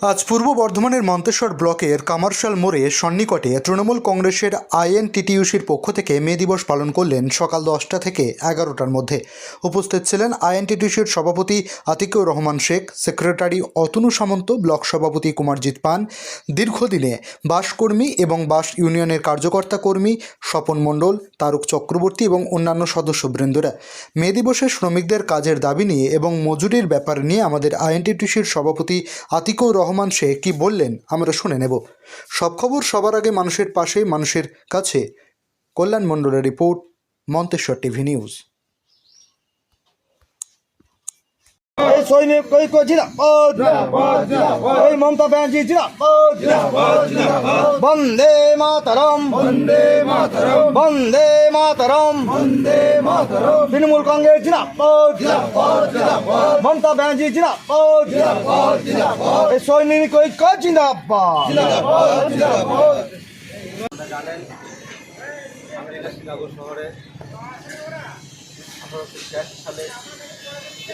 আজ পূর্ব বর্ধমানের মন্তেশ্বর ব্লকের কামারশাল মোড়ে সন্নিকটে তৃণমূল কংগ্রেসের আইএনটিটিইউসির পক্ষ থেকে মে দিবস পালন করলেন সকাল দশটা থেকে এগারোটার মধ্যে। উপস্থিত ছিলেন আইএনটিটিউসির সভাপতি আতিকুর রহমান শেখ, সেক্রেটারি অতনু সামন্ত, ব্লক সভাপতি কুমারজিৎ পান, দীর্ঘদিনে বাসকর্মী এবং বাস ইউনিয়নের কার্যকর্তা কর্মী স্বপন মণ্ডল, তারক চক্রবর্তী এবং অন্যান্য সদস্যবৃন্দরা। মে দিবসে শ্রমিকদের কাজের দাবি নিয়ে এবং মজুরির ব্যাপার নিয়ে আমাদের আইএনটিটিউসির সভাপতি আতিকুর রহমান শেখ কি বললেন আমরা শুনে নেব। সব খবর সবার আগে মানুষের পাশে মানুষের কাছে। কল্যাণ মণ্ডলের রিপোর্ট, মন্তেশ্বর টিভি নিউজ। এই সৈনিক কই কই? জিরাপদ এই মমতা ব্যানার্জি জিরাপদ বন্দে মাতরম বন্দে মাতরম। বন্দে মাতরম। বন্দে মাতরম। তৃণমূল কংগ্রেস জিরাপদ মমতা ব্যানার্জি জিরাপদ এই সৈনিক কই কই? জানেন আমেরিকা শিকাগো শহরে আঠারোশো ছিয়াশি সালে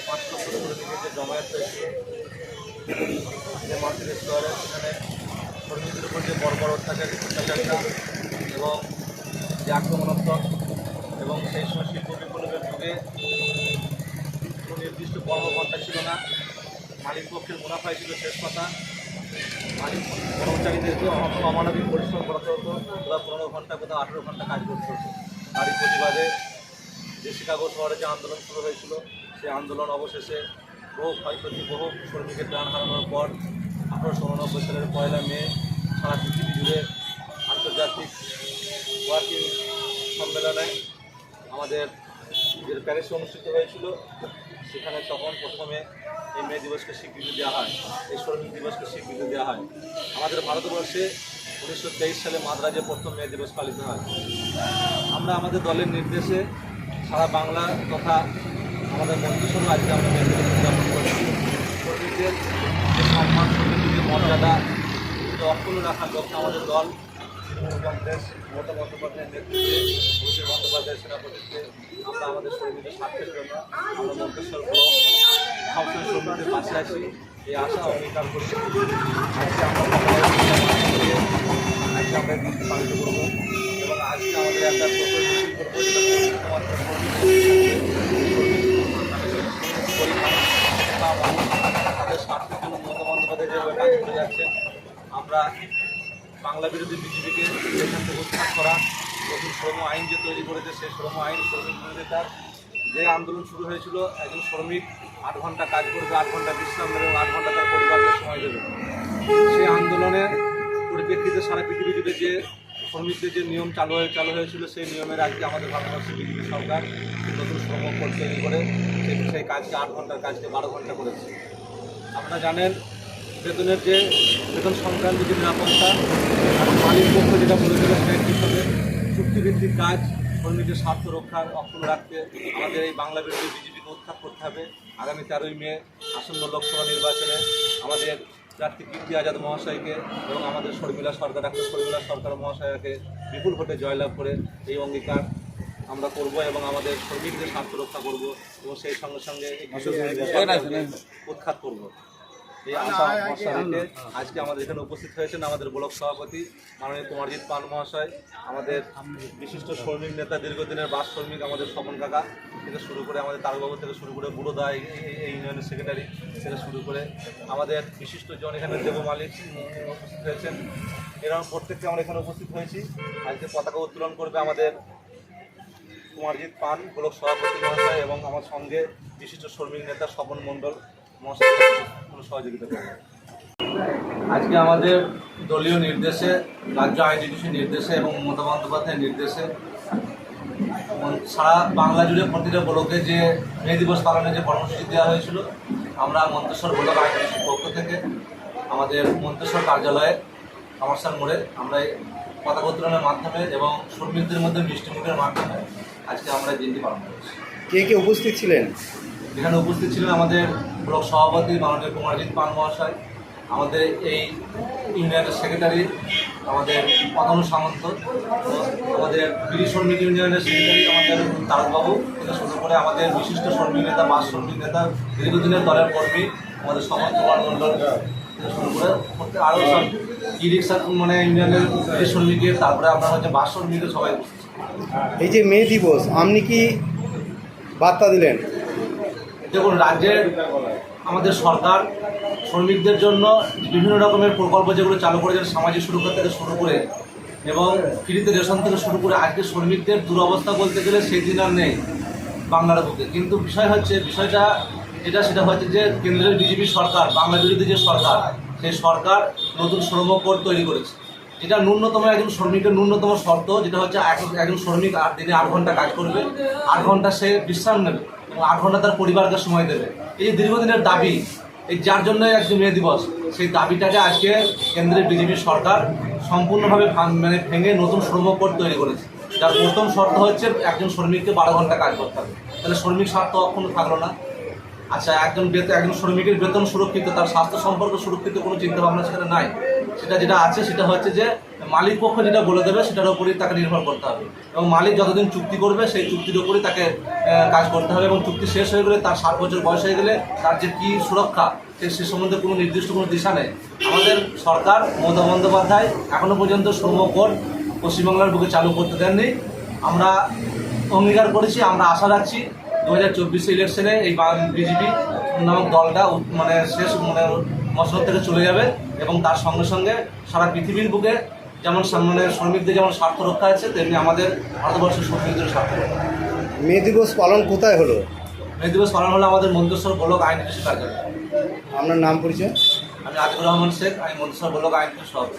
পাঁচ লক্ষ শ্রমিকের যে জমায়েত হয়েছিল যে মার্কেটের শহরে সেখানে শ্রমিকদের উপর যে বড় অত্যাচার আক্রমণাত্মক এবং সেই সময় শিল্প বিপ্লবের যুগে কোনো নির্দিষ্ট কর্মঘণ্টা ছিল না। মালিক পক্ষের মুনাফাই ছিল শেষ কথা। মালিক কর্মচারীদেরকে অমানবিক পরিশ্রম করাতে হতো। কোথাও পনেরো ঘণ্টা কোথাও আঠেরো ঘণ্টা কাজ করতে। হতো তারই প্রতিবাদে যে শিকাগো শহরে যে আন্দোলন শুরু হয়েছিল সেই আন্দোলন অবশেষে বহু ক্ষয়ক্ষতি, বহু শ্রমিকের প্রাণ হারানোর পর আঠারোশো উননব্বই সালের পয়লা মে সারা পৃথিবী জুড়ে আন্তর্জাতিক ওয়ার্কিং সম্মেলনে আমাদের যে প্যারিসে অনুষ্ঠিত হয়েছিল। সেখানে তখন প্রথমে এই মে দিবসকে স্বীকৃতি দেওয়া হয়, এই শ্রমিক দিবসকে স্বীকৃতি দেওয়া হয়। আমাদের ভারতবর্ষে উনিশশো তেইশ সালে মাদ্রাজে প্রথম মে দিবস পালিত হয়। আমরা আমাদের দলের নির্দেশে সারা বাংলা তথা আমাদের মন্ত্রিসভা আজকে আমরা উদযাপন করছি। যে সম্মান যে মর্যাদা অক্ষুণ্ণ রাখার লক্ষ্যে আমাদের দল তৃণমূল মমতা বন্দ্যোপাধ্যায়ের নেতৃত্বে, অভিষেক বন্দ্যোপাধ্যায়ের আমরা আমাদের শ্রমিকদের স্বার্থের জন্য আমরা মন্তেশ্বর ব্লক সবসময় শ্রমিকদের পাশে আছি। এই আশা অঙ্গীকার করি। আজকে আমরা আজকে আমরা পালিত করব এবং আজকে আমাদের একটা যাচ্ছেন আমরা বাংলা বিরোধী বিজেপিকে সেখান থেকে উৎখাত করা নতুন শ্রম আইন যে তৈরি করেছে, সেই শ্রম আইন, শ্রমিক বিরোধিতার যে আন্দোলন শুরু হয়েছিল, একজন শ্রমিক আট ঘণ্টা কাজ করবে, আট ঘণ্টা বিশ্রাম নেবে এবং আট ঘণ্টা তার পরিবারকে সময় দেবে। সেই আন্দোলনের পরিপ্রেক্ষিতে সারা পৃথিবী জুড়ে যে শ্রমিকদের যে নিয়ম চালু হয়ে চালু হয়েছিল, সেই নিয়মের আজকে আমাদের ভারতবর্ষের বিজেপি সরকার নতুন শ্রম তৈরি করে সেই কাজকে আট ঘণ্টার কাজকে বারো ঘণ্টা করেছে। আপনারা জানেন বেতনের যে বেতন সংক্রান্ত যে নিরাপত্তা এবং মালিক পক্ষ যেটা বলেছিল সেটা হিসেবে চুক্তিভিত্তিক কাজ কর্মীদের স্বার্থ রক্ষার অক্ষুণ্ণ রাখতে আমাদের এই বাংলা বিরোধী বিজেপিকে উৎখাত করতে হবে। আগামী তেরোই মে আসন্ন লোকসভা নির্বাচনে আমাদের প্রার্থী কীর্তি আজাদ মহাশয়কে এবং আমাদের শর্মিলা সরকার ডাক্তার শর্মিলা সরকার মহাশয়কে বিপুল ভোটে জয়লাভ করে এই অঙ্গীকার আমরা করব এবং আমাদের শ্রমিকদের স্বার্থ রক্ষা করব এবং সেই সঙ্গে সঙ্গে উৎখাত করব। এই আশা ভরসা রেখে আজকে আমাদের এখানে উপস্থিত হয়েছেন আমাদের ব্লক সভাপতি মাননীয় কুমারজিৎ পান মহাশয় আমাদের বিশিষ্ট শ্রমিক নেতা দীর্ঘদিনের বাস শ্রমিক আমাদের স্বপন কাকা থেকে শুরু করে আমাদের তারকবাবু থেকে শুরু করে বুড়ো দা এই ইউনিয়নের সেক্রেটারি থেকে শুরু করে আমাদের বিশিষ্ট জন এখানে দেব মালিক উপস্থিত হয়েছেন। এরকম প্রত্যেককে আমরা এখানে উপস্থিত হয়েছি। আজকে পতাকা উত্তোলন করবে আমাদের কুমারজিৎ পান ব্লক সভাপতি মহাশয় এবং আমার সঙ্গে বিশিষ্ট শ্রমিক নেতা স্বপন মণ্ডল মহাশয়। সহযোগিতা করবে। আজকে আমাদের দলীয় নির্দেশে রাজ্য আইনজীবীর নির্দেশে এবং মমতা বন্দ্যোপাধ্যায়ের নির্দেশে সারা বাংলা জুড়ে প্রতিটা ব্লকে যে মে দিবস পালনের যে কর্মসূচি দেওয়া হয়েছিল আমরা মন্তেশ্বর ব্লক আইনজীবীর পক্ষ থেকে আমাদের মন্তেশ্বর কার্যালয়ে কমার্শিয়াল মোড়ে আমরা এই পতাকা উত্তোলনের মাধ্যমে এবং শ্রমিকদের মধ্যে মিষ্টিমুখের মাধ্যমে আজকে আমরা এই দিনটি পালন করছি। কে কে উপস্থিত ছিলেন? এখানে উপস্থিত ছিলেন আমাদের ব্লক সভাপতি মাননীয় কুমারজিৎ পান মহাশয় আমাদের এই ইউনিয়নের সেক্রেটারি, আমাদের অতনু সামন্ত, আমাদের বিড়ি শ্রমিক ইউনিয়নের সেক্রেটারি আমাদের তারকবাবু থেকে শুরু করে আমাদের বিশিষ্ট শ্রমিক নেতা, বাস শ্রমিক নেতা, দীর্ঘদিনের দলের কর্মী, আমাদের সমাজ কুমার শুরু করে আরও সব ই রিক্সা মানে ইউনিয়নের যে শ্রমিকের তারপরে আপনার হচ্ছে বাস শ্রমিকের সবাই এই যে মে দিবস, আপনি কি বার্তা দিলেন? দেখুন, রাজ্যের আমাদের সরকার শ্রমিকদের জন্য বিভিন্ন রকমের প্রকল্প যেগুলো চালু করেছেন, সামাজিক সুরক্ষা থেকে শুরু করে এবং ফ্রিতে রেশন থেকে শুরু করে আজকে শ্রমিকদের দুরবস্থা বলতে গেলে সেই দিন আর নেই বাংলার বুকে। কিন্তু বিষয় হচ্ছে, বিষয়টা যেটা, সেটা হচ্ছে যে কেন্দ্রের বিজেপি সরকার, বাংলা বিরোধী যে সরকার, সেই সরকার নতুন শ্রম কোড তৈরি করেছে। যেটা ন্যূনতম একজন শ্রমিকের ন্যূনতম শর্ত, যেটা হচ্ছে একজন শ্রমিক দিনে আট ঘণ্টা কাজ করবে, আট ঘণ্টা সে বিশ্রাম নেবে। এবং আট ঘণ্টা তার পরিবারকে সময় দেবে। এই যে দীর্ঘদিনের দাবি, এই যার জন্য আজকে মে দিবস, সেই দাবিটাকে আজকে কেন্দ্রের বিজেপি সরকার সম্পূর্ণভাবে মানে ভেঙে নতুন শ্রম কোড তৈরি করেছে। যার প্রথম শর্ত হচ্ছে একজন শ্রমিককে বারো ঘণ্টা কাজ করতে হবে। তাহলে শ্রমিক স্বার্থ অক্ষুণ্ণ থাকল না। আচ্ছা একজন বেতন একজন শ্রমিকের বেতন সুরক্ষিত, তার স্বাস্থ্য সম্পর্ক সুরক্ষিত কোনো চিন্তা ভাবনা সেখানে নাই। সেটা যেটা আছে সেটা হচ্ছে যে মালিক পক্ষ যেটা বলে দেবে সেটার উপরই তাকে নির্ভর করতে হবে। এবং মালিক যতদিন চুক্তি করবে সেই চুক্তির উপরই তাকে কাজ করতে হবে এবং চুক্তি শেষ হয়ে গেলে তার ষাট বছর বয়স হয়ে গেলে তার যে কী সুরক্ষা সে সম্বন্ধে কোনো নির্দিষ্ট কোনো দিশা নেই। আমাদের সরকার মমতা বন্দ্যোপাধ্যায় এখনও পর্যন্ত শ্রম কোড পশ্চিমবাংলার বুকে চালু করতে দেননি। আমরা অঙ্গীকার করেছি, আমরা আশা রাখছি দু হাজার চব্বিশে ইলেকশনে এই বিজেপি নামক দলটা মানে শেষ মানে মশলা থেকে চলে যাবে। এবং তার সঙ্গে সঙ্গে সারা পৃথিবীর বুকে যেমন সম্মানের মানে শ্রমিকদের যেমন স্বার্থ রক্ষা আছে তেমনি আমাদের ভারতবর্ষের শ্রমিকদের স্বার্থ রক্ষা। মে দিবস পালন কোথায় হলো? মে দিবস পালন হলো আমাদের মন্দস্বর গোলক আইন কৃষি কার্যালয়। আপনার নাম পরিচয়? আমি আতিকুর রহমান শেখ আমি মন্দস্বর গোলক আইন কৃষি সভাপতি।